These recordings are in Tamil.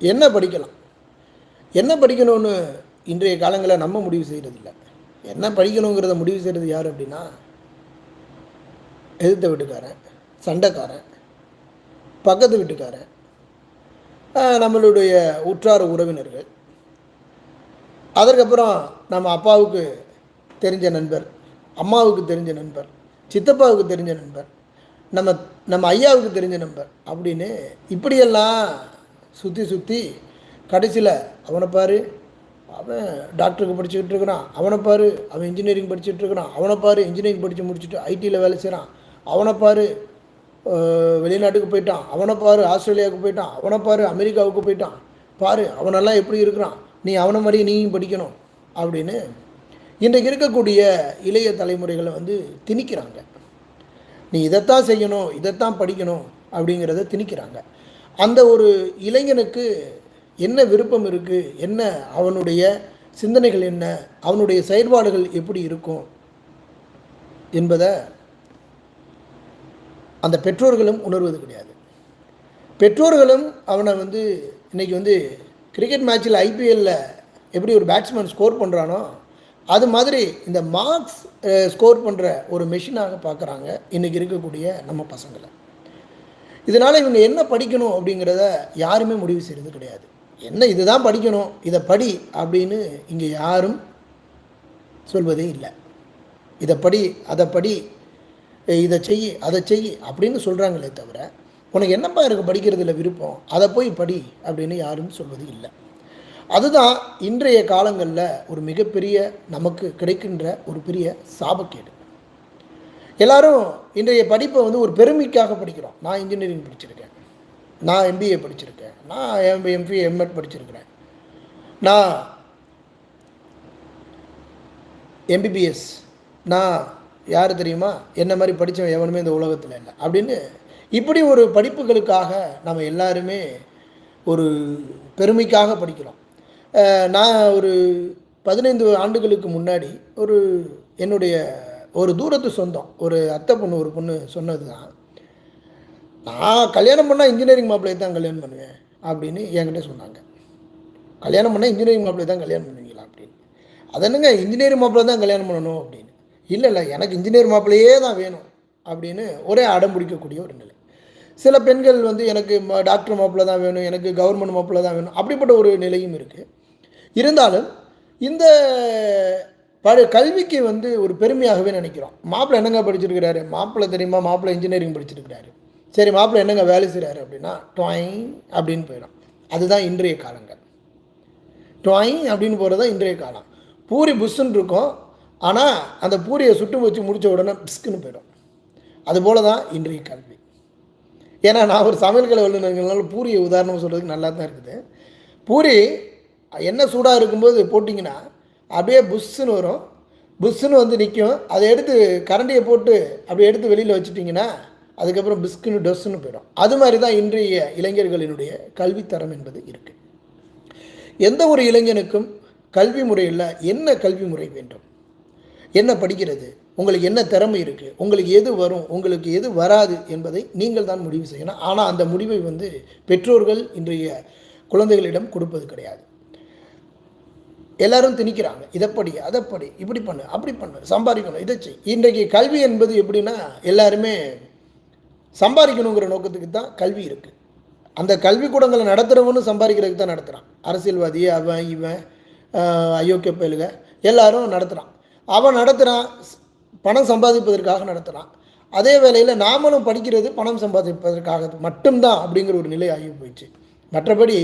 என்ன படிக்கலாம்? என்ன படிக்கணும்னு இன்றைய காலங்களில் நம்ம முடிவு செய்கிறதில்ல என்ன படிக்கணுங்கிறத முடிவு செய்கிறது யார் அப்படின்னா எதிர்த்த வீட்டுக்காரன் சண்டைக்காரன் பக்கத்து வீட்டுக்காரன் நம்மளுடைய உற்றார் உறவினர்கள். அதற்கப்புறம் நம்ம அப்பாவுக்கு தெரிஞ்ச நண்பர் அம்மாவுக்கு தெரிஞ்ச நண்பர் சித்தப்பாவுக்கு தெரிஞ்ச நண்பர் நம்ம நம்ம ஐயாவுக்கு தெரிஞ்ச நண்பர் அப்படின்னு இப்படியெல்லாம் சுற்றி சுற்றி கடைசியில் அவனை பாரு அவன் டாக்டருக்கு படிச்சுக்கிட்டு இருக்கிறான் அவனை பாரு அவன் இன்ஜினியரிங் படிச்சுட்டு இருக்கிறான் அவனை பாரு இன்ஜினியரிங் படித்து முடிச்சுட்டு ஐடியில் வேலை செய்கிறான் அவனை பாரு வெளிநாட்டுக்கு போயிட்டான் அவனை பாரு ஆஸ்திரேலியாவுக்கு போயிட்டான் அவனை பாரு அமெரிக்காவுக்கு போயிட்டான் பாரு அவனெல்லாம் எப்படி இருக்கிறான் நீ அவனை மாதிரி நீயும் படிக்கணும் அப்படின்னு இன்றைக்கு இருக்கக்கூடிய இளைய தலைமுறைகளை வந்து திணிக்கிறாங்க. நீ இதைத்தான் செய்யணும் இதைத்தான் படிக்கணும் அப்படிங்கிறத திணிக்கிறாங்க. அந்த ஒரு இளைஞனுக்கு என்ன விருப்பம் இருக்குது என்ன அவனுடைய சிந்தனைகள் என்ன? அவனுடைய செயல்பாடுகள் எப்படி இருக்கும்? என்பதை அந்த பெற்றோர்களும் உணர்வது கிடையாது. பெற்றோர்களும் அவனை வந்து இன்றைக்கி வந்து கிரிக்கெட் மேட்ச்சில் ஐபிஎல்லில் எப்படி ஒரு பேட்ஸ்மேன் ஸ்கோர் பண்ணுறானோ அது மாதிரி இந்த மார்க்ஸ் ஸ்கோர் பண்ணுற ஒரு மெஷினாக பார்க்குறாங்க இன்றைக்கி இருக்கக்கூடிய நம்ம பசங்களை. இதனால் இவங்க என்ன படிக்கணும் அப்படிங்கிறத யாருமே முடிவு செய்கிறது கிடையாது. என்ன இதுதான் படிக்கணும் இதை படி அப்படின்னு இங்கே யாரும் சொல்வதே இல்லை. இதை படி அதை படி இதை செய் அதை செய் அப்படின்னு சொல்கிறாங்களே தவிர உனக்கு என்னப்பா இருக்குது படிக்கிறதுல விருப்பம் அதை போய் படி அப்படின்னு யாரும் சொல்வது இல்லை. அதுதான் இன்றைய காலங்களில் ஒரு மிகப்பெரிய நமக்கு கிடைக்கின்ற ஒரு பெரிய சாபக்கேடு. எல்லாரும் இன்றைய படிப்பை வந்து ஒரு பெருமைக்காக படிக்கிறோம். நான் இன்ஜினியரிங் படிச்சிருக்கேன். நான் எம்பிஏ படிச்சிருக்கேன். நான் எம் எம்பி எம்எட் படிச்சிருக்கிறேன். நான் எம்பிபிஎஸ் நான் யார் தெரியுமா? என்ன மாதிரி படித்தவன் எவனுமே இந்த உலகத்தில் இல்லை. அப்படின்னு இப்படி ஒரு படிப்புகளுக்காக நம்ம எல்லாருமே ஒரு பெருமைக்காக படிக்கிறோம். நான் ஒரு பதினைந்து ஆண்டுகளுக்கு முன்னாடி ஒரு என்னுடைய ஒரு தூரத்து சொந்தம். ஒரு அத்தை பொண்ணு ஒரு பொண்ணு சொன்னது தான் நான் கல்யாணம் பண்ணால் இன்ஜினியரிங் மாப்பிள்ளையை தான் கல்யாணம் பண்ணுவேன் அப்படின்னு என்கிட்ட சொன்னாங்க. கல்யாணம் பண்ணால் இன்ஜினியரிங் மாப்பிள்ளை தான் கல்யாணம் பண்ணுவீங்களா அப்படின்னு. அது என்னங்க இன்ஜினியரிங் மாப்பிள்ளை தான் கல்யாணம் பண்ணணும் அப்படின்னு. இல்லை இல்லை எனக்கு இன்ஜினியர் மாப்பிள்ளையே தான் வேணும் அப்படின்னு ஒரே அடம் பிடிக்கக்கூடிய ஒரு நிலை. சில பெண்கள் வந்து எனக்கு ம- டாக்டர் மாப்பிள்ளை தான் வேணும் எனக்கு கவர்மெண்ட் மாப்பிள்ளை தான் வேணும் அப்படிப்பட்ட ஒரு நிலையும் இருக்குது இருந்தாலும் இந்த படு கல்விக்கு வந்து ஒரு பெருமையாகவே நினைக்கிறோம். மாப்பிள்ளை என்னங்க படிச்சிருக்கிறாரு? மாப்பிள்ளை தெரியுமா? மாப்பிள்ளை இன்ஜினியரிங் படிச்சிருக்கிறாரு. சரி மாப்பிள்ளை என்னங்க வேலை செய்கிறாரு அப்படின்னா டாயிங் அப்படின்னு போயிடும். அதுதான் இன்றைய காலங்கள். டாயிங் அப்படின்னு போகிறது தான் இன்றைய காலம். பூரி புஷ்ஷுன்னு இருக்கும். ஆனால் அந்த பூரியை சுட்டு வச்சு முடித்த உடனே பிஸ்க்குன்னு போயிடும். அதுபோல தான் இன்றைய கல்வி. ஏன்னா நான் ஒரு சமையல் கலை வல்லுநர்கள்னால பூரியை உதாரணம் சொல்கிறதுக்கு நல்லா தான் இருக்குது. பூரி என்ன சூடாக இருக்கும்போது போட்டிங்கன்னா அப்படியே புஷ்ஷுன்னு வரும். புஷ்ஷுன்னு வந்து நிற்கும் அதை எடுத்து கரண்டியை போட்டு அப்படியே எடுத்து வெளியில் வச்சுட்டிங்கன்னா அதுக்கப்புறம் பிஸ்குன்னு டொஸ்ஸுன்னு போயிடும். அது மாதிரி தான் இன்றைய இளைஞர்களினுடைய கல்வித்தரம் என்பது இருக்குது எந்த ஒரு இளைஞனுக்கும் கல்வி முறையில் என்ன கல்வி முறை வேண்டும்? என்ன படிக்கிறது? உங்களுக்கு என்ன திறமை இருக்குது உங்களுக்கு எது வரும்? உங்களுக்கு எது வராது என்பதை நீங்கள் தான் முடிவு செய்யணும். ஆனால் அந்த முடிவை வந்து பெற்றோர்கள் இன்றைய குழந்தைகளிடம் கொடுப்பது கிடையாது. எல்லாரும் திணிக்கிறாங்க. இதைப்படி அதைப்படி இப்படி பண்ணு அப்படி பண்ணு சம்பாதிக்கணும் இதை செய். இன்றைக்கு கல்வி என்பது எப்படின்னா எல்லாருமே சம்பாதிக்கணுங்கிற நோக்கத்துக்கு தான் கல்வி இருக்குது அந்த கல்விக்கூடங்களை நடத்துகிறவனும் சம்பாதிக்கிறதுக்கு தான் நடத்துகிறான் அரசியல்வாதி அவன் இவன் அயோக்கிய பயலுக எல்லாரும் நடத்துகிறான் அவன் நடத்துகிறான் பணம் சம்பாதிப்பதற்காக நடத்துகிறான் அதே வேளையில் நாமளும் படிக்கிறது பணம் சம்பாதிப்பதற்காக மட்டும்தான் அப்படிங்கிற ஒரு நிலை ஆகி போயிடுச்சு. மற்றபடி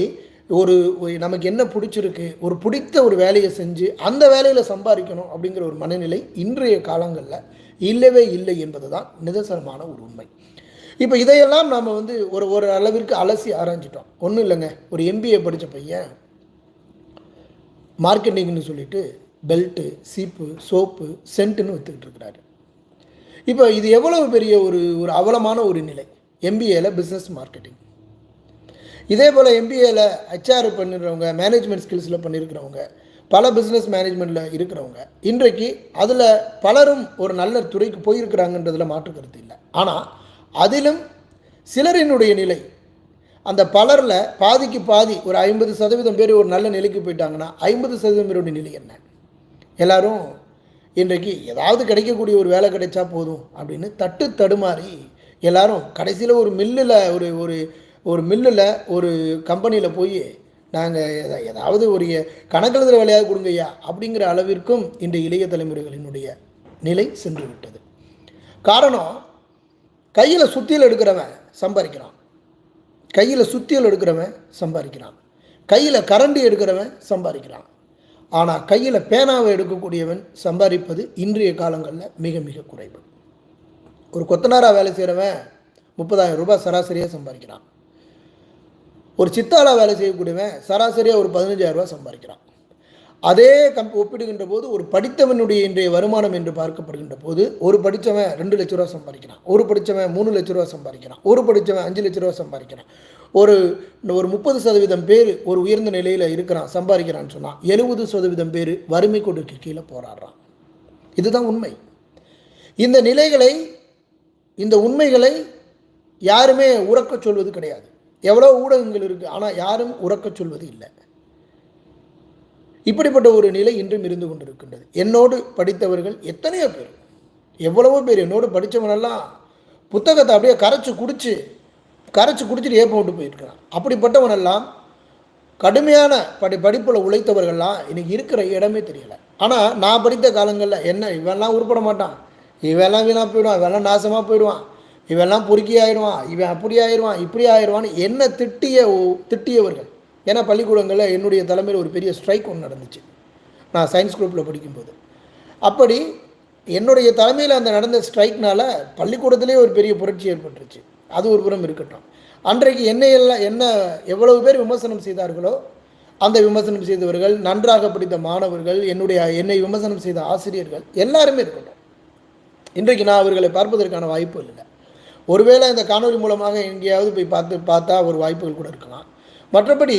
ஒரு ஒரு நமக்கு என்ன பிடிச்சிருக்கு ஒரு பிடித்த ஒரு வேலையை செஞ்சு அந்த வேலையில் சம்பாதிக்கணும் அப்படிங்கிற ஒரு மனநிலை இன்றைய காலங்களில் இல்லவே இல்லை என்பது தான் நிதர்சனமான ஒரு உண்மை. இப்போ இதையெல்லாம் நாம் வந்து ஒரு ஒரு அளவிற்கு அலசி ஆராய்ஞ்சிட்டோம். ஒன்றும் இல்லைங்க. ஒரு எம்பிஏ படித்த பையன் மார்க்கெட்டிங்னு சொல்லிட்டு பெல்ட்டு சீப்பு சோப்பு சென்ட்டுன்னு விற்றுக்கிட்டு இருக்கிறாரு. இப்போ இது எவ்வளவு பெரிய ஒரு ஒரு அவலமான ஒரு நிலை? எம்பிஏல பிஸ்னஸ் மார்க்கெட்டிங் இதே போல் எம்பிஏல ஹெச்ஆர் பண்ணுறவங்க மேனேஜ்மெண்ட் ஸ்கில்ஸில் பண்ணியிருக்கிறவங்க பல பிஸ்னஸ் மேனேஜ்மெண்ட்டில் இருக்கிறவங்க இன்றைக்கு அதில் பலரும் ஒரு நல்ல துறைக்கு போயிருக்கிறாங்கன்றதில் மாற்று கருத்து இல்லை. ஆனால் அதிலும் சிலரினுடைய நிலை அந்த பலரில் பாதிக்கு பாதி ஒரு ஐம்பது சதவீதம் பேர் ஒரு நல்ல நிலைக்கு போயிட்டாங்கன்னா ஐம்பது சதவீதம் பேருடைய நிலை என்ன? எல்லாரும் இன்றைக்கு ஏதாவது கிடைக்கக்கூடிய ஒரு வேலை கிடைச்சா போதும் அப்படின்னு தட்டு தடுமாறி எல்லாரும் கடைசியில் ஒரு மில்லில் ஒரு ஒரு ஒரு மில்லில் ஒரு கம்பெனியில் போய் நாங்கள் ஏதாவது ஒரு கணக்கெழுதுகிற வேலையாக கொடுங்கய்யா அப்படிங்கிற அளவிற்கும் இந்த இளைய தலைமுறைகளினுடைய நிலை சென்று விட்டது காரணம் கையில் சுத்தியல் எடுக்கிறவன் சம்பாதிக்கிறான். கையில் சுத்தியல் எடுக்கிறவன் சம்பாதிக்கிறான். கையில் கரண்டி எடுக்கிறவன் சம்பாதிக்கிறான். ஆனால் கையில் பேனாவை எடுக்கக்கூடியவன் சம்பாதிப்பது இன்றைய காலங்களில் மிக மிக குறைவு. ஒரு கொத்தனாராக வேலை செய்கிறவன் முப்பதாயிரம் ரூபாய் சராசரியாக சம்பாதிக்கிறான். ஒரு சித்தாளாக வேலை செய்யக்கூடியவன் சராசரியாக ஒரு பதினஞ்சாயிரரூபா சம்பாதிக்கிறான். அதே கம் ஒப்பிடுகின்ற போது ஒரு படித்தவனுடைய இன்றைய வருமானம் என்று பார்க்கப்படுகின்ற போது ஒரு படித்தவன் ரெண்டு லட்ச ரூபா சம்பாதிக்கிறான். ஒரு படித்தவன் மூணு லட்ச ரூபா சம்பாதிக்கிறான். ஒரு படித்தவன் அஞ்சு லட்ச ரூபா சம்பாதிக்கிறான். ஒரு ஒரு முப்பது சதவீதம் பேர் ஒரு உயர்ந்த நிலையில் இருக்கிறான் சம்பாதிக்கிறான்னு சொன்னால் எழுபது சதவீதம் பேர் வறுமை கொடுக்கு கீழே போராடுறான். இதுதான் உண்மை. இந்த நிலைகளை இந்த உண்மைகளை யாருமே உறக்கச் சொல்வது கிடையாது. எவ்வளோ ஊடகங்கள் இருக்குது ஆனால் யாரும் உறக்கச் சொல்வது இல்லை. இப்படிப்பட்ட ஒரு நிலை இன்றும் இருந்து கொண்டிருக்கின்றது. என்னோடு படித்தவர்கள் எத்தனையோ பேர் எவ்வளவோ பேர் என்னோடு படித்தவனெல்லாம் புத்தகத்தை அப்படியே கரைச்சி குடித்து கரைச்சி குடிச்சிட்டு ஏப்பம் விட்டு போயிருக்கிறான். அப்படிப்பட்டவனெல்லாம் கடுமையான படி படிப்பில் உழைத்தவர்கள்லாம் இன்னைக்கு இருக்கிற இடமே தெரியலை. ஆனால் நான் படித்த காலங்களில் என்ன இவெல்லாம் உருப்பட மாட்டான். இவெல்லாம் வீணாக போயிடுவான் இவெல்லாம் நாசமாக போயிடுவான். இவெல்லாம் பொறுக்கி ஆயிடுவான் இவன் அப்படி ஆயிடுவான் இப்படி ஆயிடுவான்னு என்ன திட்டிய திட்டியவர்கள். ஏன்னா பள்ளிக்கூடங்களில் என்னுடைய தலைமையில் ஒரு பெரிய ஸ்ட்ரைக் ஒன்று நடந்துச்சு. நான் சயின்ஸ் குரூப்பில் படிக்கும்போது. அப்படி என்னுடைய தலைமையில் அந்த நடந்த ஸ்ட்ரைக்னால் பள்ளிக்கூடத்திலே ஒரு பெரிய புரட்சி ஏற்பட்டுருச்சு. அது ஒரு புறம் இருக்கட்டும். அன்றைக்கு என்ன எல்லாம் என்ன எவ்வளவு பேர் விமர்சனம் செய்தார்களோ அந்த விமர்சனம் செய்தவர்கள் நன்றாக படித்த மாணவர்கள் என்னுடைய என்னை விமர்சனம் செய்த ஆசிரியர்கள் எல்லாருமே இருக்கட்டும். இன்றைக்கு நான் அவர்களை பார்ப்பதற்கான வாய்ப்பு இல்லை. ஒருவேளை இந்த காணொலி மூலமாக எங்கேயாவது போய் பார்த்து பார்த்தா ஒரு வாய்ப்புகள் கூட இருக்கலாம். மற்றபடி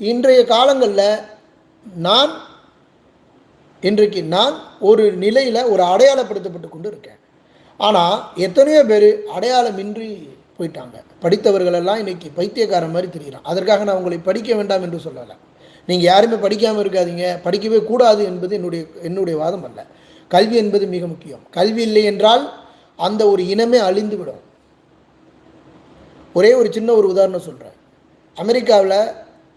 இன்றைய காலங்களில் நான் இன்றைக்கு நான் ஒரு நிலையில் ஒரு அடையாளப்படுத்தப்பட்டு கொண்டு இருக்கேன். ஆனால் எத்தனையோ பேர் அடையாளமின்றி போயிட்டாங்க. படித்தவர்களெல்லாம் இன்றைக்கி பைத்தியக்காரன் மாதிரி தெரிகிறான் அதற்காக நான் உங்களை படிக்க வேண்டாம் என்று சொல்லலை. நீங்கள் யாருமே படிக்காமல் இருக்காதீங்க. படிக்கவே கூடாது என்பது என்னுடைய என்னுடைய வாதம் அல்ல. கல்வி என்பது மிக முக்கியம். கல்வி இல்லை என்றால் அந்த ஒரு இனமே அழிந்து விடும் ஒரே ஒரு சின்ன ஒரு உதாரணம் சொல்கிறேன் அமெரிக்காவில்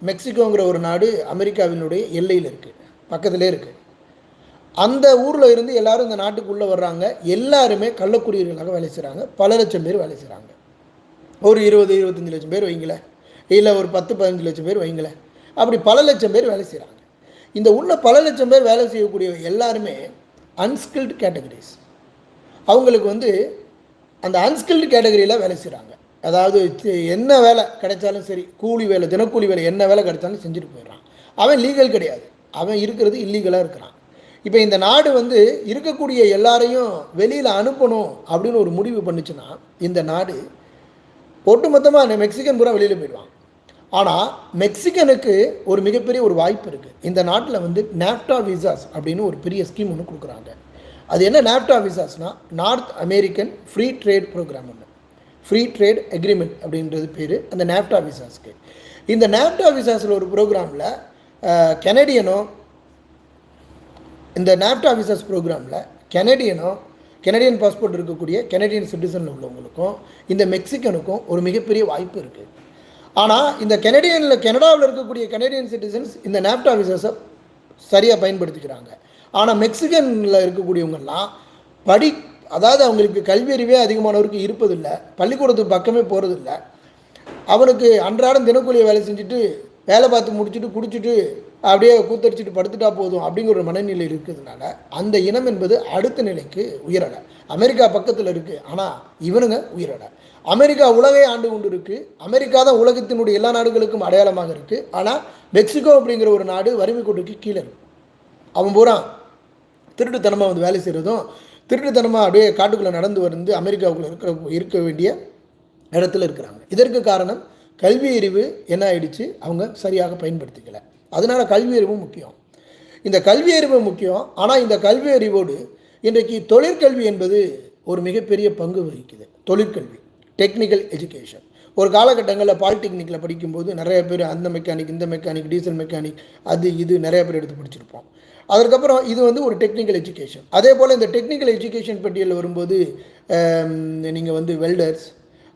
மெக்சிகோங்கிற ஒரு நாடு அமெரிக்காவினுடைய எல்லையில் இருக்குது பக்கத்திலே இருக்குது அந்த ஊரில் இருந்து எல்லாரும் இந்த நாட்டுக்குள்ளே வர்றாங்க. எல்லாருமே கள்ளக்குடியர்களாக வேலை செய்கிறாங்க பல லட்சம் பேர் வேலை செய்கிறாங்க ஒரு இருபது இருபத்தஞ்சி லட்சம் பேர் வைங்களேன் இல்லை ஒரு பத்து பதினஞ்சு லட்சம் பேர் வைங்களேன் அப்படி பல லட்சம் பேர் வேலை செய்கிறாங்க இந்த உள்ள பல லட்சம் பேர் வேலை செய்யக்கூடிய எல்லாருமே அன்ஸ்கில்டு கேட்டகரிஸ் அவங்களுக்கு வந்து அந்த அன்ஸ்கில்டு கேட்டகரியில் வேலை செய்கிறாங்க அதாவது என்ன வேலை கிடைச்சாலும் சரி கூலி வேலை தினக்கூலி வேலை என்ன வேலை கிடைச்சாலும் செஞ்சுட்டு போயிடுறான். அவன் லீகல் கிடையாது. அவன் இருக்கிறது இல்லீகலாக இருக்கிறான். இப்போ இந்த நாடு வந்து இருக்கக்கூடிய எல்லாரையும் வெளியில் அனுப்பணும் அப்படின்னு ஒரு முடிவு பண்ணுச்சுன்னா இந்த நாடு ஒட்டுமொத்தமாக மெக்சிகன் பூரா வெளியில் போயிடுவான். ஆனால் மெக்சிகனுக்கு ஒரு மிகப்பெரிய ஒரு வாய்ப்பு இருக்குது இந்த நாட்டில் வந்து நாப்டா விசாஸ் அப்படின்னு ஒரு பெரிய ஸ்கீம் ஒன்று கொடுக்குறாங்க. அது என்ன NAFTA விசாஸ்னால் North American free trade program ஒன்று ஃப்ரீ ட்ரேட் அக்ரிமெண்ட் அப்படின்றது பேர் அந்த நாப்டா விசாஸ்க்கு இந்த நாப்டா விசாஸில் ஒரு ப்ரோக்ராமில் கெனடியனும் இந்த நாப்டா விசாஸ் ப்ரோக்ராமில் கெனடியனும் கெனடியன் பாஸ்போர்ட் இருக்கக்கூடிய கெனடியன் சிட்டிசனில் உள்ளவங்களுக்கும் இந்த மெக்சிகனுக்கும் ஒரு மிகப்பெரிய வாய்ப்பு இருக்குது ஆனால் இந்த கெனடியனில் கனடாவில் இருக்கக்கூடிய கெனடியன் சிட்டிசன்ஸ் இந்த நாப்டா விசாஸை சரியாக பயன்படுத்திக்கிறாங்க. ஆனால் மெக்சிகனில் இருக்கக்கூடியவங்கெல்லாம் படி அதாவது அவங்களுக்கு கல்வியறிவே அதிகமானவருக்கு இருப்பதில்லை. பள்ளிக்கூடத்துக்கு பக்கமே போகிறதில்ல அவனுக்கு அன்றாடம் தினக்கூலியை வேலை செஞ்சுட்டு வேலை பார்த்து முடிச்சுட்டு குடிச்சிட்டு அப்படியே கூத்தடிச்சிட்டு படுத்துட்டா போதும் அப்படிங்கிற ஒரு மனநிலை இருக்கிறதுனால அந்த இனம் என்பது அடுத்த நிலைக்கு உயரலை. அமெரிக்கா பக்கத்தில் இருக்குது ஆனால் இவனுங்க உயரலை. அமெரிக்கா உலகை ஆண்டு கொண்டு இருக்குது அமெரிக்கா தான் உலகத்தினுடைய எல்லா நாடுகளுக்கும் அடையாளமாக இருக்குது ஆனால் மெக்சிகோ அப்படிங்கிற ஒரு நாடு வறுமை கோட்டுக்கு கீழே இருக்கு. அவன் பூரா திருட்டுத்தனமாக வந்து வேலை செய்கிறதும் திருட்டுத்தனமாக அப்படியே காட்டுக்குள்ளே நடந்து வந்து அமெரிக்காவுக்குள்ளே இருக்கிற இருக்க வேண்டிய இடத்துல இருக்கிறாங்க. இதற்கு காரணம் கல்வி அறிவு என்ன ஆயிடுச்சு? அவங்க சரியாக பயன்படுத்திக்கல. அதனால கல்வி அறிவும் முக்கியம். இந்த கல்வி அறிவு முக்கியம் ஆனால் இந்த கல்வி அறிவோடு இன்றைக்கு தொழிற்கல்வி என்பது ஒரு மிகப்பெரிய பங்கு வகிக்குது. தொழிற்கல்வி டெக்னிக்கல் எஜுகேஷன் ஒரு காலகட்டங்களில் பாலிடெக்னிக்கில் படிக்கும்போது நிறைய பேர் அந்த மெக்கானிக் இந்த மெக்கானிக் டீசல் மெக்கானிக் அது இது நிறைய பேர் எடுத்து படிச்சிருப்போம். அதற்கப்புறம் இது வந்து ஒரு டெக்னிக்கல் எஜுகேஷன் அதே போல் இந்த டெக்னிக்கல் எஜுகேஷன் பட்டியலில் வரும்போது நீங்கள் வந்து வெல்டர்ஸ்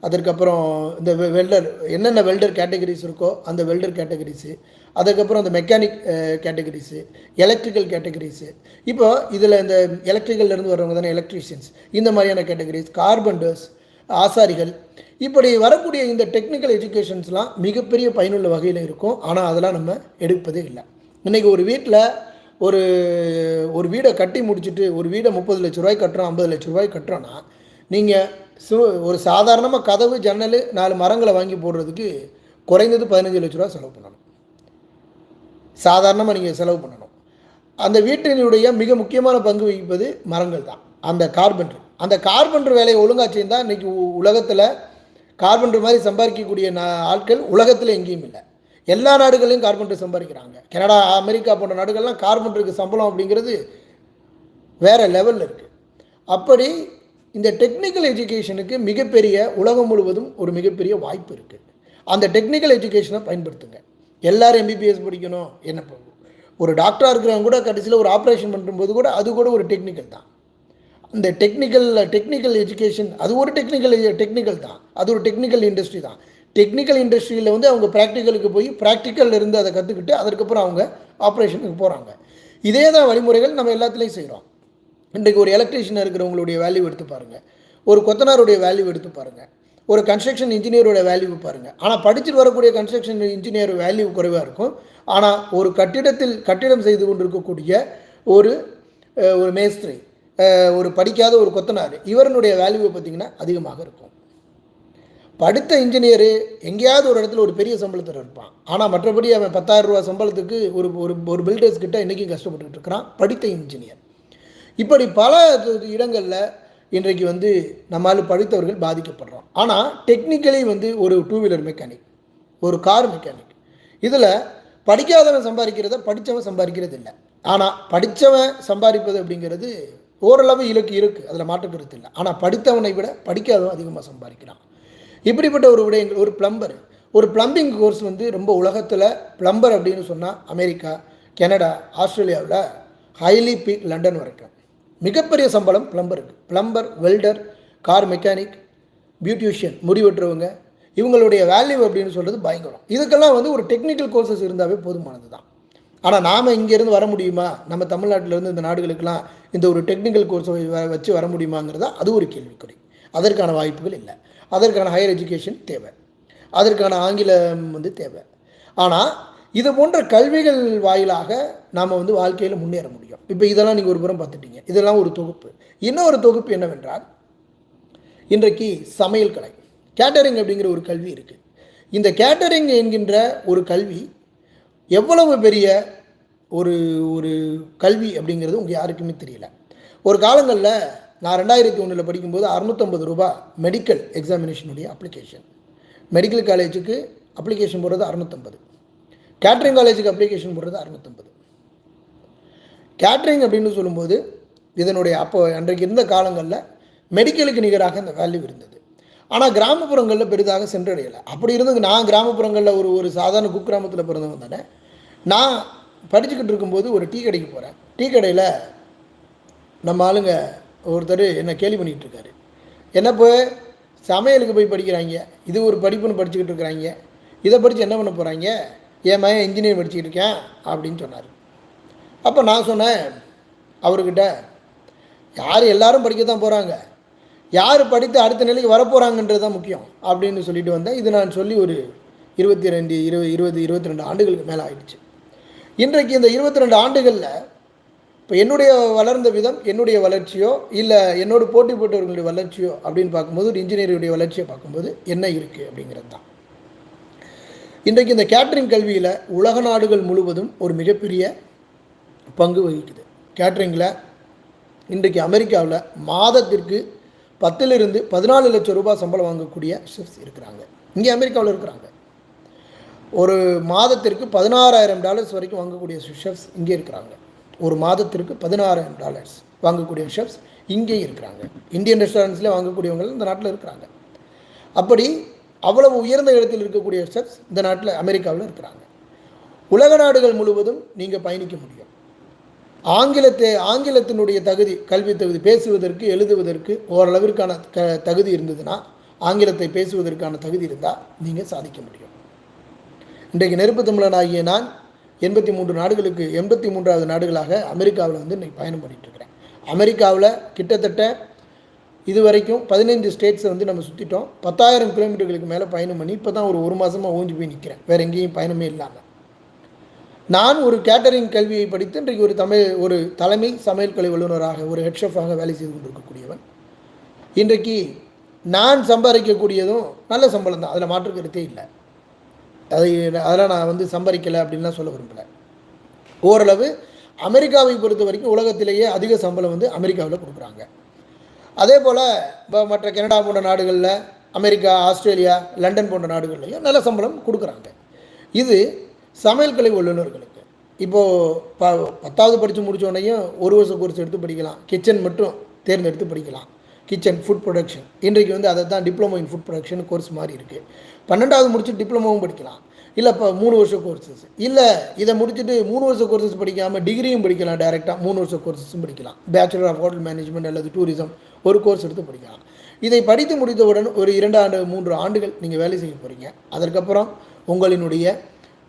அதற்கப்புறம் இந்த வெல்டர் என்னென்ன வெல்டர் கேட்டகரிஸ் இருக்கோ அந்த வெல்டர் கேட்டகரிஸு அதுக்கப்புறம் அந்த மெக்கானிக் கேட்டகரிஸு எலக்ட்ரிக்கல் கேட்டகரிஸு இப்போ இதில் இந்த எலக்ட்ரிக்கல்லேருந்து வர்றவங்க தானே எலக்ட்ரீஷியன்ஸ் இந்த மாதிரியான கேட்டகரிஸ் கார்பண்டர்ஸ் ஆசாரிகள் இப்படி வரக்கூடிய இந்த டெக்னிக்கல் எஜுகேஷன்ஸ்லாம் மிகப்பெரிய பயனுள்ள வகையில் இருக்கும். ஆனால் அதெல்லாம் நம்ம எடுப்பதே இல்லை. இன்றைக்கி ஒரு வீட்டில் ஒரு ஒரு வீடை கட்டி முடிச்சுட்டு ஒரு வீடை முப்பது லட்ச ரூபாய் கட்டுறோம் ஐம்பது லட்ச ரூபாய் கட்டுறோன்னா நீங்கள் சு ஒரு சாதாரணமாக கதவு ஜன்னல் நாலு மரங்களை வாங்கி போடுறதுக்கு குறைந்தது பதினஞ்சு லட்ச ரூபா செலவு பண்ணணும். சாதாரணமாக நீங்கள் செலவு பண்ணணும். அந்த வீட்டினுடைய மிக முக்கியமான பங்கு வகிப்பது மரங்கள் தான். அந்த கார்பெண்டர். அந்த கார்பெண்டர் வேலையை ஒழுங்காக செய்தால் இன்றைக்கி உலகத்தில் கார்பெண்டர் மாதிரி சம்பாதிக்கக்கூடிய ஆட்கள் உலகத்தில் எங்கேயும் இல்லை. எல்லா நாடுகளையும் கார்பெண்டர் சம்பாதிக்கிறாங்க. கனடா அமெரிக்கா போன்ற நாடுகள்லாம் கார்பெண்டருக்கு சம்பளம் அப்படிங்கிறது வேறு லெவலில் இருக்குது அப்படி இந்த டெக்னிக்கல் எஜுகேஷனுக்கு மிகப்பெரிய உலகம் முழுவதும் ஒரு மிகப்பெரிய வாய்ப்பு இருக்குது அந்த டெக்னிக்கல் எஜுகேஷனை பயன்படுத்துங்க. எல்லாரும் எம்பிபிஎஸ் படிக்கணும் என்ன ஒரு டாக்டராக இருக்கிறவங்க கூட கடைசியில் ஒரு ஆப்ரேஷன் பண்ணும்போது கூட அது கூட ஒரு டெக்னிக்கல் தான். அந்த டெக்னிக்கல் டெக்னிக்கல் எஜுகேஷன் அது ஒரு டெக்னிக்கல் டெக்னிக்கல் தான். அது ஒரு டெக்னிக்கல் இண்டஸ்ட்ரி தான். டெக்னிக்கல் இண்டஸ்ட்ரியில் வந்து அவங்க ப்ராக்டிக்கலுக்கு போய் ப்ராக்டிக்கல் இருந்து அதை கற்றுக்கிட்டு அதுக்கப்புறம் அவங்க ஆப்ரேஷனுக்கு போகிறாங்க இதே தான் வழிமுறைகள் நம்ம எல்லாத்துலேயும் செய்கிறோம் இன்றைக்கு ஒரு எலக்ட்ரீஷியன் இருக்கிறவங்களுடைய வேல்யூ எடுத்து பாருங்கள் ஒரு கொத்தனாருடைய வேல்யூ எடுத்து பாருங்கள் ஒரு கன்ஸ்ட்ரக்ஷன் இன்ஜினியரோட வேல்யூ பாருங்கள் ஆனால் படிச்சுட்டு வரக்கூடிய கன்ஸ்ட்ரக்ஷன் இன்ஜினியர் வேல்யூ குறைவாக இருக்கும். ஆனால் ஒரு கட்டிடத்தில் கட்டிடம் செய்து கொண்டிருக்கக்கூடிய ஒரு ஒரு மேஸ்திரி ஒரு படிக்காத ஒரு கொத்தனார் இவரனுடைய வேல்யூவை பார்த்திங்கன்னா அதிகமாக இருக்கும். படித்த இன்ஜினியரு எங்கேயாவது ஒரு இடத்துல ஒரு பெரிய சம்பளத்தில் இருப்பான். ஆனால் மற்றபடி அவன் பத்தாயிரம் ரூபா சம்பளத்துக்கு ஒரு ஒரு ஒரு பில்டர்ஸ் கிட்ட இன்றைக்கும் கஷ்டப்பட்டுக்கிட்டு இருக்கிறான். படித்த இன்ஜினியர் இப்படி பல இடங்களில் இன்றைக்கு வந்து நம்மால் படித்தவர்கள் பாதிக்கப்படுறோம். ஆனால் டெக்னிக்கலி வந்து ஒரு டூ வீலர் மெக்கானிக் ஒரு கார் மெக்கானிக் இதில் படிக்காதவன் சம்பாதிக்கிறத படித்தவன் சம்பாதிக்கிறது இல்லை. ஆனால் படித்தவன் சம்பாதிப்பது அப்படிங்கிறது ஓரளவு இலக்கு இருக்குது அதில் மாற்றுக்கிறது இல்லை. ஆனால் படித்தவனை விட படிக்காதவன் அதிகமாக சம்பாதிக்கிறான். இப்படிப்பட்ட ஒரு விடயங்கள் ஒரு பிளம்பர் ஒரு பிளம்பிங் கோர்ஸ் வந்து ரொம்ப உலகத்தில் பிளம்பர் அப்படின்னு சொன்னால் அமெரிக்கா கனடா ஆஸ்திரேலியாவில் ஹைலி பீக் லண்டன் வரைக்கும். மிகப்பெரிய சம்பளம் பிளம்பருக்கு plumber welder car mechanic beautician முடி வெட்டுறவங்க இவங்களுடைய வேல்யூ அப்படின்னு சொல்கிறது பயங்கரம். இதுக்கெல்லாம் வந்து ஒரு டெக்னிக்கல் கோர்சஸ் இருந்தாவே போதுமானது தான். ஆனால் நாம் இங்கேருந்து வர முடியுமா? நம்ம தமிழ்நாட்டிலேருந்து இந்த நாடுகளுக்கெல்லாம் இந்த ஒரு டெக்னிக்கல் கோர்ஸை வச்சு வர முடியுமாங்கிறதா? அது ஒரு கேள்விக்குறி. அதற்கான வாய்ப்புகள் இல்லை. அதற்கான ஹையர் எஜுகேஷன் தேவை. அதற்கான ஆங்கிலம் வந்து தேவை. ஆனால் இது போன்ற கல்விகள் வாயிலாக நாம் வந்து வாழ்க்கையில் முன்னேற முடியும். இப்போ இதெல்லாம் நீங்கள் ஒரு புறம் பார்த்துட்டீங்க. இதெல்லாம் ஒரு தொகுப்பு. இன்னொரு தொகுப்பு என்னவென்றால் இன்றைக்கு சமையல் கலை. கேட்டரிங் அப்படிங்கிற ஒரு கல்வி இருக்குது இந்த கேட்டரிங் என்கின்ற ஒரு கல்வி எவ்வளவு பெரிய ஒரு ஒரு கல்வி அப்படிங்கிறது உங்கள் யாருக்குமே தெரியல. ஒரு காலங்களில் நான் ரெண்டாயிரத்தி ஒன்றில் படிக்கும்போது அறுநூத்தம்பது ரூபா மெடிக்கல் எக்ஸாமினேஷனுடைய அப்ளிகேஷன் மெடிக்கல் காலேஜுக்கு அப்ளிகேஷன் போடுறது அறுநூத்தம்பது. கேட்ரிங் காலேஜுக்கு அப்ளிகேஷன் போடுறது அறுநூத்தம்பது. கேட்ரிங் அப்படின்னு சொல்லும்போது இதனுடைய அப்போ அன்றைக்கு இருந்த காலங்களில் மெடிக்கலுக்கு நிகராக இந்த வேல்யூ இருந்தது. ஆனால் கிராமப்புறங்களில் பெரிதாக சென்றடையலை. அப்படி இருந்து நான் கிராமப்புறங்களில் ஒரு ஒரு சாதாரண குக்கிராமத்தில் பிறந்தவன் தானே. நான் படிச்சுக்கிட்டு இருக்கும்போது ஒரு டீ கடைக்கு போகிறேன் டீ கடையில் நம்ம ஆளுங்க ஒருத்தர் என்ன கேள்வி பண்ணிக்கிட்டு இருக்காரு என்ன போய் சமையலுக்கு போய் படிக்கிறாங்க. இது ஒரு படிப்புன்னு படிச்சுக்கிட்டு இருக்கிறாங்க. இதை படித்து என்ன பண்ண போகிறாங்க என் மகன் இன்ஜினியர் படிச்சுக்கிட்டு இருக்கேன் அப்படின்னு சொன்னார். அப்போ நான் சொன்னேன் அவர்கிட்ட யார் எல்லாரும் படிக்க தான் போகிறாங்க யார் படித்து அடுத்த நிலைக்கு வரப்போகிறாங்கன்றது தான் முக்கியம் அப்படின்னு சொல்லிட்டு வந்தேன். இது நான் சொல்லி ஒரு இருபத்தி ரெண்டு இருபது இருபது இருபத்தி ரெண்டு ஆண்டுகளுக்கு மேலே ஆயிடுச்சு. இன்றைக்கு இந்த இருபத்தி ரெண்டு ஆண்டுகளில் இப்போ என்னுடைய வளர்ந்த விதம் என்னுடைய வளர்ச்சியோ இல்லை என்னோடு போட்டி போட்டவர்களுடைய வளர்ச்சியோ அப்படின்னு பார்க்கும்போது ஒரு இன்ஜினியருடைய வளர்ச்சியை பார்க்கும்போது என்ன இருக்குது அப்படிங்கிறது தான். இன்றைக்கு இந்த கேட்ரிங் கல்வியில் உலக நாடுகள் முழுவதும் ஒரு மிகப்பெரிய பங்கு வகிக்குது. கேட்ரிங்கில் இன்றைக்கு அமெரிக்காவில் மாதத்திற்கு பத்திலிருந்து பதினாலு லட்சம் ரூபாய் சம்பளம் வாங்கக்கூடிய ஷெஃப்ஸ் இருக்கிறாங்க. இங்கே அமெரிக்காவில் இருக்கிறாங்க. ஒரு மாதத்திற்கு பதினாறாயிரம் டாலர்ஸ் வரைக்கும் வாங்கக்கூடிய ஷெஃப்ஸ் இங்கே இருக்கிறாங்க. ஒரு மாதத்திற்கு பதினாறாயிரம் டாலர்ஸ் வாங்கக்கூடிய ஷெஃப்ஸ் இங்கே இருக்கிறாங்க. இந்தியன் ரெஸ்டாரண்ட்ஸ்லேயே வாங்கக்கூடியவங்க இந்த நாட்டில் இருக்கிறாங்க. அப்படி அவ்வளவு உயர்ந்த இடத்தில் இருக்கக்கூடிய ஷெஃப்ஸ் இந்த நாட்டில் அமெரிக்காவில் இருக்கிறாங்க. உலக நாடுகள் முழுவதும் நீங்கள் பயணிக்க முடியும். ஆங்கிலத்தை ஆங்கிலத்தினுடைய தகுதி கல்வி தகுதி பேசுவதற்கு எழுதுவதற்கு ஓரளவிற்கான க தகுதி இருந்ததுன்னா ஆங்கிலத்தை பேசுவதற்கான தகுதி இருந்தால் நீங்கள் சாதிக்க முடியும். இன்றைக்கு நெருப்பு தமிழன் ஆகிய நான் எண்பத்தி மூன்று நாடுகளுக்கு எண்பத்தி மூன்றாவது நாடுகளாக அமெரிக்காவில் வந்து இன்றைக்கி பயணம் பண்ணிகிட்ருக்கிறேன் அமெரிக்காவில் கிட்டத்தட்ட இது வரைக்கும் பதினைந்து ஸ்டேட்ஸை வந்து நம்ம சுற்றிட்டோம் பத்தாயிரம் கிலோமீட்டர்களுக்கு மேலே பயணம் பண்ணி இப்போ தான் ஒரு ஒரு மாதமாக ஓஞ்சி போய் நிற்கிறேன் வேறு எங்கேயும் பயணமே இல்லாமல் நான் ஒரு கேட்டரிங் கல்வியை படித்து இன்றைக்கு ஒரு தமிழ் ஒரு தலைமை சமையல் கலை வல்லுநராக ஒரு ஹெட்ஷெஃபாக வேலை செய்து கொண்டிருக்கக்கூடியவன். இன்றைக்கு நான் சம்பாதிக்கக்கூடியதும் நல்ல சம்பளம் தான் அதில் மாற்று கருத்தே இல்லை. அதை அதெல்லாம் நான் வந்து சம்பாதிக்கலை அப்படின்லாம் சொல்ல விரும்பலை. ஓரளவு அமெரிக்காவை பொறுத்த வரைக்கும் உலகத்திலேயே அதிக சம்பளம் வந்து அமெரிக்காவில் கொடுக்குறாங்க. அதே போல் இப்போ மற்ற கனடா போன்ற நாடுகளில் அமெரிக்கா ஆஸ்திரேலியா லண்டன் போன்ற நாடுகள்லையும் நல்ல சம்பளம் கொடுக்குறாங்க. இது சமையல் கலை வல்லுநர்களுக்கு. இப்போது ப பத்தாவது படித்து முடித்தோடனையும் ஒரு வருஷம் கோர்ஸ் எடுத்து படிக்கலாம். கிச்சன் மட்டும் தேர்ந்தெடுத்து படிக்கலாம். கிச்சன் ஃபுட் ப்ரொடக்ஷன் இன்றைக்கு வந்து அதை தான் diploma in food production course மாதிரி இருக்குது பன்னெண்டாவது முடிச்சு டிப்ளமோவும் படிக்கலாம். இல்லை இப்போ மூணு வருஷம் கோர்சஸ் இல்லை இதை முடிச்சுட்டு மூணு வருஷம் கோர்சஸ் படிக்காமல் டிகிரியும் படிக்கலாம் டேரெக்டாக மூணு வருஷம் கோர்சஸும் படிக்கலாம். பேச்சுலர் ஆஃப் ஹோட்டல் மேனேஜ்மெண்ட் அல்லது டூரிசம் ஒரு கோர்ஸ் எடுத்து படிக்கலாம். இதை படித்து முடித்தவுடன் ஒரு இரண்டு ஆண்டு மூன்று ஆண்டுகள் நீங்கள் வேலை செய்ய போகிறீங்க அதற்கப்புறம் உங்களினுடைய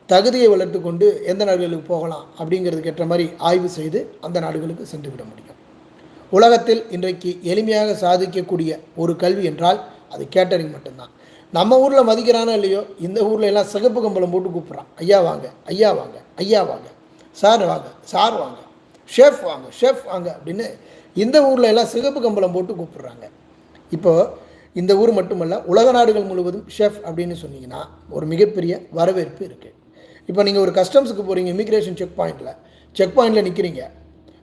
தகுதியை வளர்த்து கொண்டு எந்த நாடுகளுக்கு போகலாம் அப்படிங்கிறதுக்கு ஏற்ற மாதிரி ஆய்வு செய்து அந்த நாடுகளுக்கு சென்று விட முடியும். உலகத்தில் இன்றைக்கு எளிமையாக சாதிக்கக்கூடிய ஒரு கல்வி என்றால் அது கேட்டரிங் மட்டும்தான். நம்ம ஊரில் மதிக்கிறானோ இல்லையோ இந்த ஊரில் எல்லாம் சிகப்பு கம்பளம் போட்டு கூப்பிட்றான். ஐயா வாங்க ஐயா வாங்க ஐயா வாங்க சார் வாங்க சார் வாங்க ஷெஃப் வாங்க ஷெஃப் வாங்க அப்படின்னு இந்த ஊரில் எல்லாம் சிகப்பு கம்பளம் போட்டு கூப்பிட்றாங்க. இப்போது இந்த ஊர் மட்டுமல்ல உலக நாடுகள் முழுவதும் ஷெஃப் அப்படின்னு சொன்னீங்கன்னா ஒரு மிகப்பெரிய வரவேற்பு இருக்குது இப்போ நீங்கள் ஒரு கஸ்டம்ஸுக்கு போகிறீங்க இமிக்ரேஷன் செக் பாயிண்டில் செக் பாயிண்டில் நிற்கிறீங்க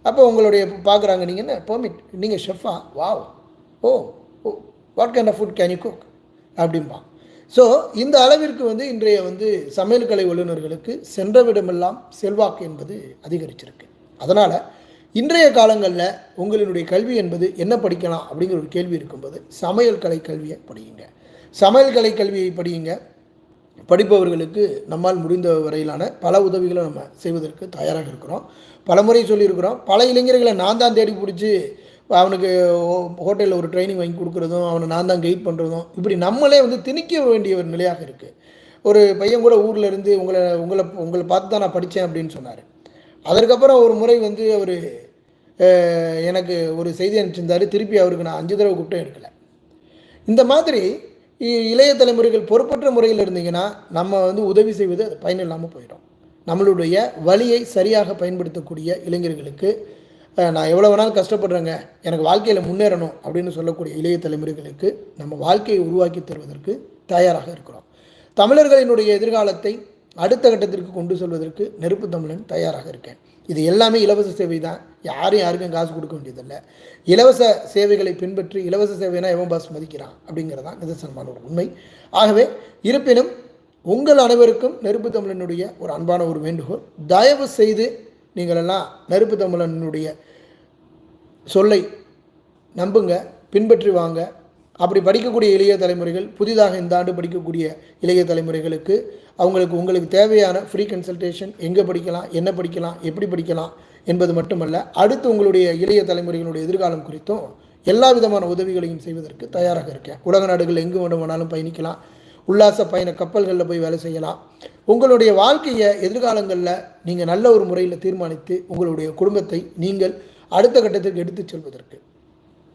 அப்போ உங்களுடைய பார்க்குறாங்க நீங்கள் என்ன? பெர்மிட் நீங்கள் ஷெஃபா wow oh oh what kind of food can you cook அப்படிம்பா. ஸோ இந்த அளவிற்கு வந்து இன்றைய வந்து சமையல் கலை வல்லுநர்களுக்கு சென்ற விடமெல்லாம் செல்வாக்கு என்பது அதிகரிச்சிருக்கு. அதனால் இன்றைய காலங்களில் உங்களினுடைய கல்வி என்பது என்ன படிக்கலாம் அப்படிங்கிற ஒரு கேள்வி இருக்கும்போது சமையல் கலை கல்வியை படியுங்க. சமையல் கலை கல்வியை படியுங்க. படிப்பவர்களுக்கு நம்மால் முடிந்த வரையிலான பல உதவிகளை நம்ம செய்வதற்கு தயாராக இருக்கிறோம். பல முறை சொல்லியிருக்கிறோம். பல இளைஞர்களை நான் தான் தேடி பிடிச்சி அவனுக்கு ஹோட்டலில் ஒரு ட்ரைனிங் வாங்கி கொடுக்குறதும் அவனை நான் தான் கைட் பண்ணுறதும் இப்படி நம்மளே வந்து திணிக்க வேண்டிய ஒரு நிலையாக இருக்குது ஒரு பையன் கூட ஊரில் இருந்து உங்களை உங்களை உங்களை பார்த்து தான் நான் படித்தேன் அப்படின்னு சொன்னார். அதற்கப்புறம் ஒரு முறை வந்து அவர் எனக்கு ஒரு செய்தி அனுப்பிச்சிருந்தார். திருப்பி அவருக்கு நான் அஞ்சு தடவை கூப்பிட்டே எடுக்கலை. இந்த மாதிரி இளைய தலைமுறைகள் பொறுப்பற்ற முறையில் இருந்தீங்கன்னா நம்ம வந்து உதவி செய்வது அது பயனில்லாமல் போயிடும். நம்மளுடைய வழியை சரியாக பயன்படுத்தக்கூடிய இளைஞர்களுக்கு நான் எவ்வளோ வேணாலும் கஷ்டப்படுறேங்க எனக்கு வாழ்க்கையில் முன்னேறணும் அப்படின்னு சொல்லக்கூடிய இளைய தலைமுறைகளுக்கு நம்ம வாழ்க்கையை உருவாக்கி தருவதற்கு தயாராக இருக்கிறோம். தமிழர்களினுடைய எதிர்காலத்தை அடுத்த கட்டத்திற்கு கொண்டு செல்வதற்கு நெருப்பு தமிழன் தயாராக இருக்கேன். இது எல்லாமே இலவச சேவை தான். யாரும் யாருக்கும் காசு கொடுக்க வேண்டியதில்லை. இலவச சேவைகளை பின்பற்றி இலவச சேவைனா எவன் பாஸ் மதிக்கிறான் அப்படிங்கிறது தான் நிதர்சனமான ஒரு உண்மை. ஆகவே இருப்பினும் உங்கள் அனைவருக்கும் நெருப்பு தமிழனுடைய ஒரு அன்பான ஒரு வேண்டுகோள். தயவு செய்து நீங்கள் எல்லாம் நெருப்பு தமிழனுடைய சொல்லை நம்புங்க பின்பற்றி வாங்க. அப்படி படிக்கக்கூடிய இளைய தலைமுறைகள் புதிதாக இந்த ஆண்டு படிக்கக்கூடிய இளைய தலைமுறைகளுக்கு அவங்களுக்கு உங்களுக்கு தேவையான ஃப்ரீ கன்சல்டேஷன் எங்கே படிக்கலாம் என்ன படிக்கலாம் எப்படி படிக்கலாம் என்பது மட்டுமல்ல அடுத்து உங்களுடைய இளைய தலைமுறைகளுடைய எதிர்காலம் குறித்தும் எல்லா விதமான உதவிகளையும் செய்வதற்கு தயாராக இருக்கேன். உலக நாடுகள் எங்கு வேண்டுமானாலும் பயணிக்கலாம். உல்லாச பயண கப்பல்களில் போய் வேலை செய்யலாம். உங்களுடைய வாழ்க்கையை எதிர்காலங்களில் நீங்கள் நல்ல ஒரு முறையில் தீர்மானித்து உங்களுடைய குடும்பத்தை நீங்கள் அடுத்த கட்டத்திற்கு எடுத்துச் செல்வதற்கு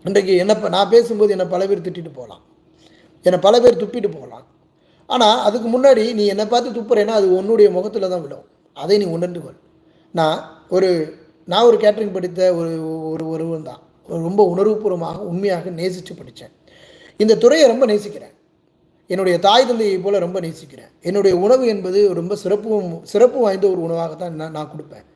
இன்றைக்கு என்ன நான் பேசும்போது என்னை பல பேர் திட்டிட்டு போகலாம். என்னை பல பேர் துப்பிட்டு போகலாம். ஆனால் அதுக்கு முன்னாடி நீ என்னை பார்த்து துப்புறேன்னா அது உன்னுடைய முகத்தில் தான் விடும் அதை நீ உணர்ந்து கொள். நான் ஒரு நான் ஒரு கேட்டரிங் படித்த ஒரு ஒரு ஒருவன் தான். ரொம்ப உணர்வுபூர்வமாக உண்மையாக நேசித்து படித்தேன். இந்த துறையை ரொம்ப நேசிக்கிறேன். என்னுடைய தாய் தந்தையை போல் ரொம்ப நேசிக்கிறேன். என்னுடைய உணவு என்பது ரொம்ப சிறப்பும் சிறப்பு வாய்ந்த ஒரு உணவாக தான் நான் நான் கொடுப்பேன்.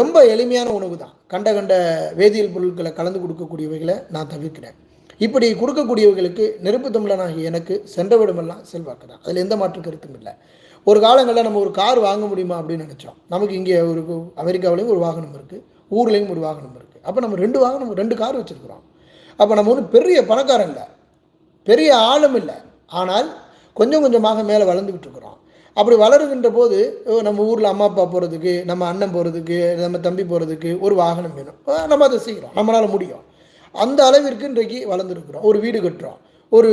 ரொம்ப எளிமையான உணவு தான் கண்ட கண்ட வேதியியல் பொருட்களை கலந்து கொடுக்கக்கூடியவைகளை நான் தவிர்க்கிறேன். இப்படி கொடுக்கக்கூடியவர்களுக்கு நெருப்பு தமிழனாகிய எனக்கு சென்றவிடமெல்லாம் செல்வாக்கு தான் அதில் எந்த மாற்று கருத்தும் இல்லை. ஒரு காலங்களில் நம்ம ஒரு கார் வாங்க முடியுமா அப்படின்னு நினச்சோம். நமக்கு இங்கே ஒரு அமெரிக்காவிலையும் ஒரு வாகனம் இருக்குது ஊர்லேயும் ஒரு வாகனம் இருக்குது அப்போ நம்ம ரெண்டு வாகனம் ரெண்டு கார் வச்சுருக்குறோம். அப்போ நம்ம ஒன்றும் பெரிய பணக்காரன் இல்லை. பெரிய ஆளும் இல்லை. ஆனால் கொஞ்சம் கொஞ்சமாக மேலே வளர்ந்துக்கிட்டு இருக்கிறோம். அப்படி வளருகின்ற போது நம்ம ஊரில் அம்மா அப்பா போகிறதுக்கு நம்ம அண்ணன் போகிறதுக்கு நம்ம தம்பி போகிறதுக்கு ஒரு வாகனம் வேணும். நம்ம அதை செய்கிறோம் நம்மளால் முடியும். அந்த அளவிற்கு இன்றைக்கு வளர்ந்துருக்குறோம். ஒரு வீடு கட்டுறோம். ஒரு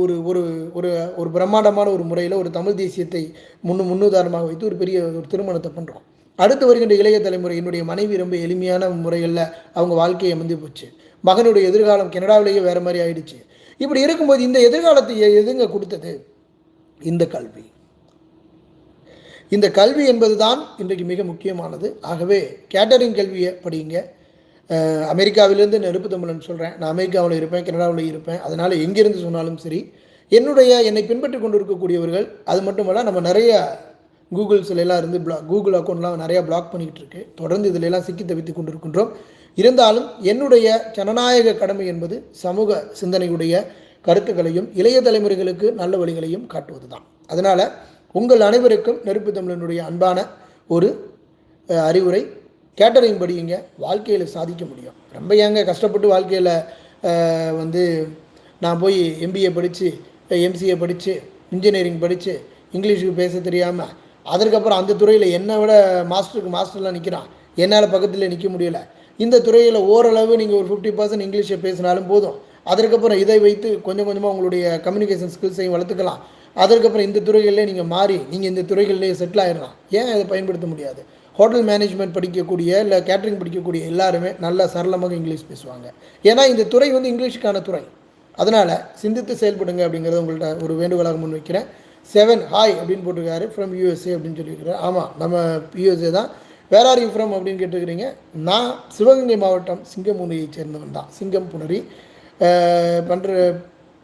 ஒரு ஒரு ஒரு ஒரு பிரம்மாண்டமான ஒரு முறையில் ஒரு தமிழ் தேசியத்தை முன்னு முன்னுதாரணமாக வைத்து ஒரு பெரிய ஒரு திருமணத்தை பண்ணுறோம் அடுத்து வருகின்ற இளைய தலைமுறை என்னுடைய மனைவி ரொம்ப எளிமையான முறைகளில் அவங்க வாழ்க்கையை அமைந்து போச்சு. மகனுடைய எதிர்காலம் கனடாவிலேயே வேறு மாதிரி ஆயிடுச்சு. இப்படி இருக்கும்போது இந்த எதிர்காலத்தை எதுங்க கொடுத்தது? இந்த கல்வி. இந்த கல்வி என்பது தான் இன்றைக்கு மிக முக்கியமானது. ஆகவே கேட்டரிங் கல்வியை படிங்க. அமெரிக்காவிலேருந்து நெருப்பு தமிழன் சொல்கிறேன் நான் அமெரிக்காவில் இருப்பேன் கனடாவில் இருப்பேன். அதனால் எங்கேருந்து சொன்னாலும் சரி என்னுடைய என்னை பின்பற்றி கொண்டு இருக்கக்கூடியவர்கள் அது மட்டுமல்ல நம்ம நிறைய கூகுள்ஸ்ல எல்லாம் இருந்து பிளா கூகுள் அக்கௌண்ட்லாம் நிறையா பிளாக் பண்ணிக்கிட்டு இருக்கு. தொடர்ந்து இதிலெல்லாம் சிக்கி தவித்து கொண்டிருக்கின்றோம். இருந்தாலும் என்னுடைய ஜனநாயக கடமை என்பது சமூக சிந்தனையுடைய கருத்துக்களையும் இளைய தலைமுறைகளுக்கு நல்ல வழிகளையும் காட்டுவது தான் அதனால் உங்கள் அனைவருக்கும் நெருப்பு தமிழனுடைய அன்பான ஒரு அறிவுரை. கேட்டரிங் படியுங்க வாழ்க்கையில் சாதிக்க முடியும். ரொம்ப ஏங்க கஷ்டப்பட்டு வாழ்க்கையில் வந்து நான் போய் எம்பிஏ படித்து எம்சிஏ படித்து இன்ஜினியரிங் படித்து இங்கிலீஷுக்கு பேச தெரியாமல் அதற்கப்புறம் அந்த துறையில் என்னை விட மாஸ்டருக்கு மாஸ்டர்லாம் நிற்கிறான் என்னால் பக்கத்தில் நிற்க முடியல. இந்த துறையில் ஓரளவு நீங்கள் ஒரு ஃபிஃப்டி பர்சன்ட் இங்கிலீஷை பேசினாலும் போதும். அதற்கப்புறம் இதை வைத்து கொஞ்சம் கொஞ்சமாக உங்களுடைய கம்யூனிகேஷன் ஸ்கில்ஸையும் வளர்த்துக்கலாம். அதற்கப்புறம் இந்த துறைகளிலே நீங்கள் மாறி நீங்கள் இந்த துறைகளிலே செட்டில் ஆகிடலாம் ஏன் அதை பயன்படுத்த முடியாது? ஹோட்டல் மேனேஜ்மெண்ட் படிக்கக்கூடிய இல்லை கேட்ரிங் படிக்கக்கூடிய எல்லாருமே நல்லா சரளமாக இங்கிலீஷ் பேசுவாங்க. ஏன்னா இந்த துறை வந்து இங்கிலீஷுக்கான துறை. அதனால் சிந்தித்து செயல்படுங்க அப்படிங்கிறத உங்கள்கிட்ட ஒரு வேண்டுகோளாக முன் வைக்கிறேன் செவன் ஹாய் அப்படின்னு போட்டிருக்காரு ஃப்ரம் யூஎஸ்ஏ அப்படின்னு சொல்லியிருக்கிறார் ஆமாம் நம்ம யூஎஸ்ஏ தான். வேர் ஆர் யூ ஃப்ரம் அப்படின்னு கேட்டுருக்கிறீங்க. நான் சிவகங்கை மாவட்டம் சிங்கமுனையை சேர்ந்தவன் தான். சிங்கம் புனரி பண்ணுற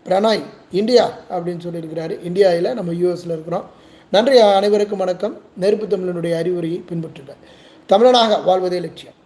பிரணாய் இந்தியா அப்படின்னு சொல்லியிருக்கிறாரு. இந்தியாவில் நம்ம யூஎஸில் இருக்கிறோம். நன்றி அனைவருக்கும் வணக்கம். நெருப்பு தமிழனுடைய அறிவுரையை பின்பற்றுங்கள் தமிழனாக வாழ்வதே லட்சியம்.